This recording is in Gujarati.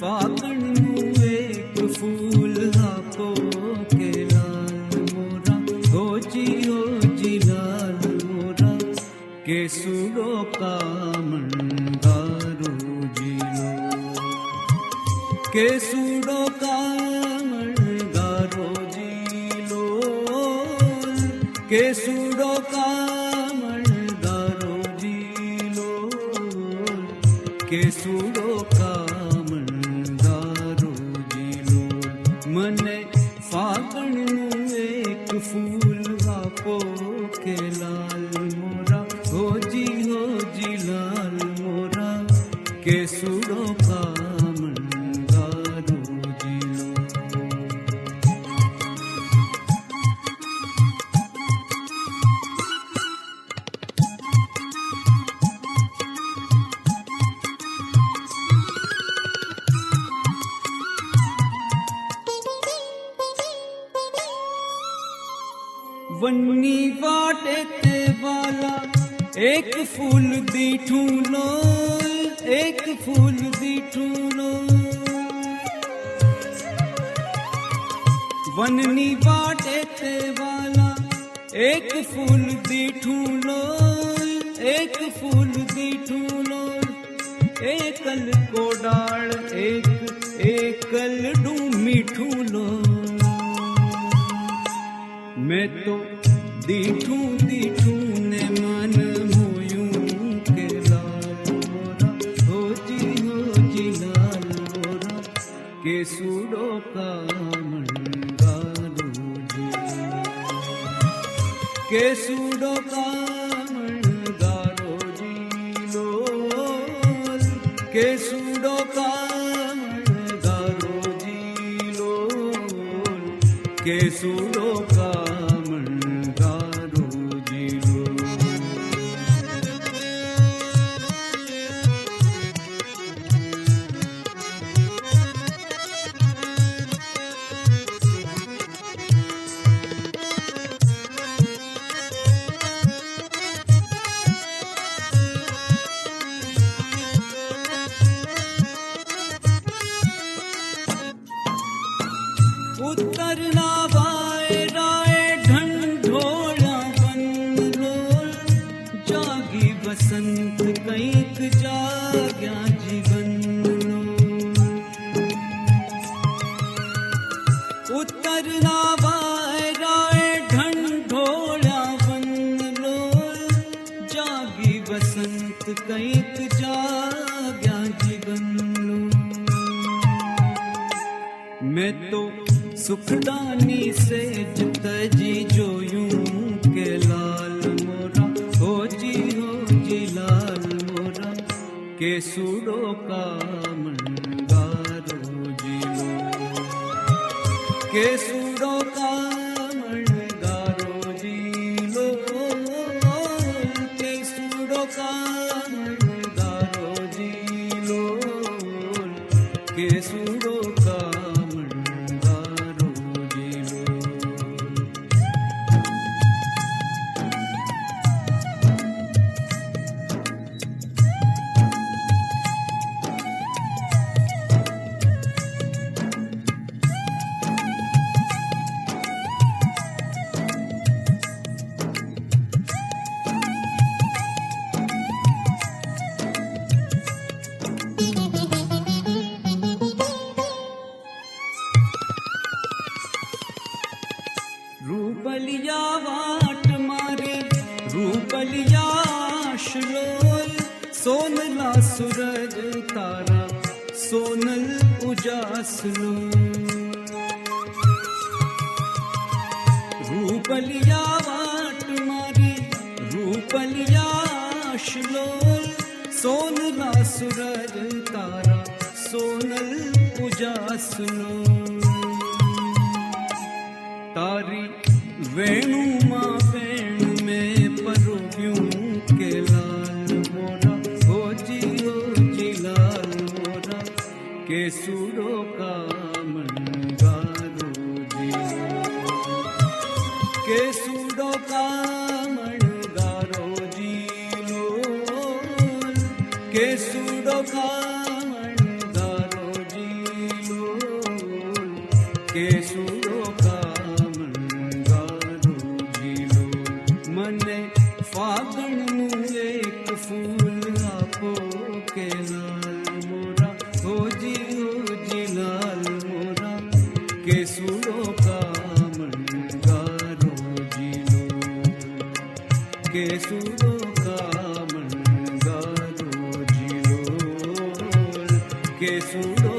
પાતળનું એક ફૂલ આપો કે લાલ મોરા ગોજીઓ જી લાલ મોરા કે સુરો કામણગારો જીલો કે સુરો કામણગારો જીલો કે સુરો કામણગારો જીલો કે સુરો કેસુડો કામણ ગારો જીલો વનની વાટે તે વાલા એક ફૂલ દીઠું લો એક ફૂલ લો વનની વાટે તે વાલા એક ફૂલ દીઠું લો એક ફૂલ દીઠું લો એકલ કોડાળ એક એકલ ડું લો મેં તો દીઠું દીઠું કે સુડો કામણ ગારો જીલો કે સુડો કામણ ગારો જીલો કે સુડો કામણ ઉત્તરના વાયરાએ ઢંઢોળા વનલોલ જાગી વસંત કંઈક જાગ્યા જીવનનો મેં તો સુખડાની સેજ તજી જોયું કે લાલ મોરા, હોજી હોજી લાલ મોરા કે સુડો કામણ કે સુડો मसलुम् रूपलिया वाट मारी रूपलिया श्लोल सोन नार तारा सोनल पूजा सुनो। तारी वेणु કે સુડો કામણ ગારો જીલો કે સુડો કામણ ગારો જીલો. કે સુડો કામણ ગારો જીલો. કે સુડો કામણ ગારો જીલો. મને ફાગણનું કે સુનો કામણ ગારો જીનો કે સુનો કામણ ગારો જીનો કે સુનો